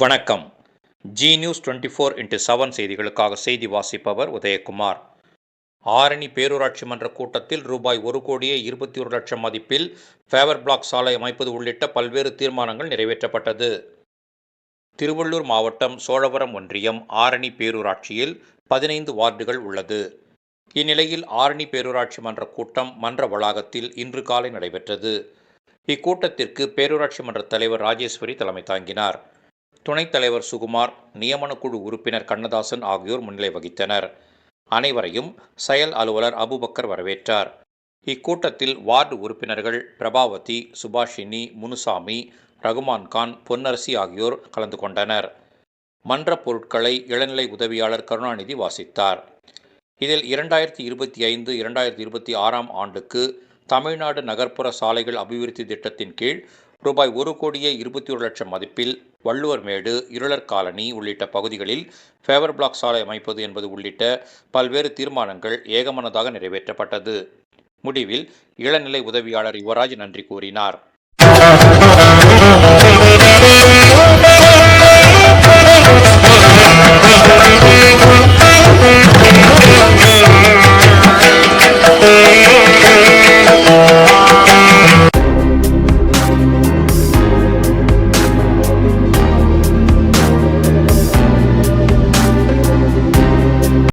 வணக்கம். Zee news twenty four into seven செய்திகளுக்காக செய்தி வாசிப்பவர் உதயகுமார். ஆரணி பேரூராட்சி மன்ற கூட்டத்தில் ரூபாய் ஒரு கோடியே இருபத்தி ஒரு லட்சம் மதிப்பில் ஃபேவர் பிளாக் சாலை அமைப்பது உள்ளிட்ட பல்வேறு தீர்மானங்கள் நிறைவேற்றப்பட்டது. திருவள்ளூர் மாவட்டம் சோழவரம் ஒன்றியம் ஆரணி பேரூராட்சியில் பதினைந்து வார்டுகள் உள்ளது. இந்நிலையில் ஆரணி பேரூராட்சி மன்ற கூட்டம் மன்ற வளாகத்தில் இன்று காலை நடைபெற்றது. இக்கூட்டத்திற்கு பேரூராட்சி மன்ற தலைவர் ராஜேஸ்வரி தலைமை தாங்கினார். துணைத் தலைவர் சுகுமார் நியமனக்குழு உறுப்பினர் கண்ணதாசன் ஆகியோர் முன்னிலை வகித்தனர். அனைவரையும் செயல் அலுவலர் அபுபக்கர் வரவேற்றார். இக்கூட்டத்தில் வார்டு உறுப்பினர்கள் பிரபாவதி சுபாஷினி முனுசாமி ரகுமான் கான் பொன்னரசி ஆகியோர் கலந்து கொண்டனர். மன்ற பொருட்களை இளநிலை உதவியாளர் கருணாநிதி வாசித்தார். இதில் இரண்டாயிரத்தி இருபத்தி ஐந்து இரண்டாயிரத்தி இருபத்தி ஆறாம் ஆண்டுக்கு தமிழ்நாடு நகர்ப்புற சாலைகள் அபிவிருத்தி திட்டத்தின் கீழ் ரூபாய் ஒரு கோடியே இருபத்தி ஒரு லட்சம் மதிப்பில் வள்ளுவர்மேடு இருளர் காலனி உள்ளிட்ட பகுதிகளில் ஃபேவர் பிளாக் சாலை அமைப்பது என்பது உள்ளிட்ட பல்வேறு தீர்மானங்கள் ஏகமனதாக நிறைவேற்றப்பட்டது. முடிவில் இளநிலை உதவியாளர் யுவராஜ் நன்றி கூறினார்.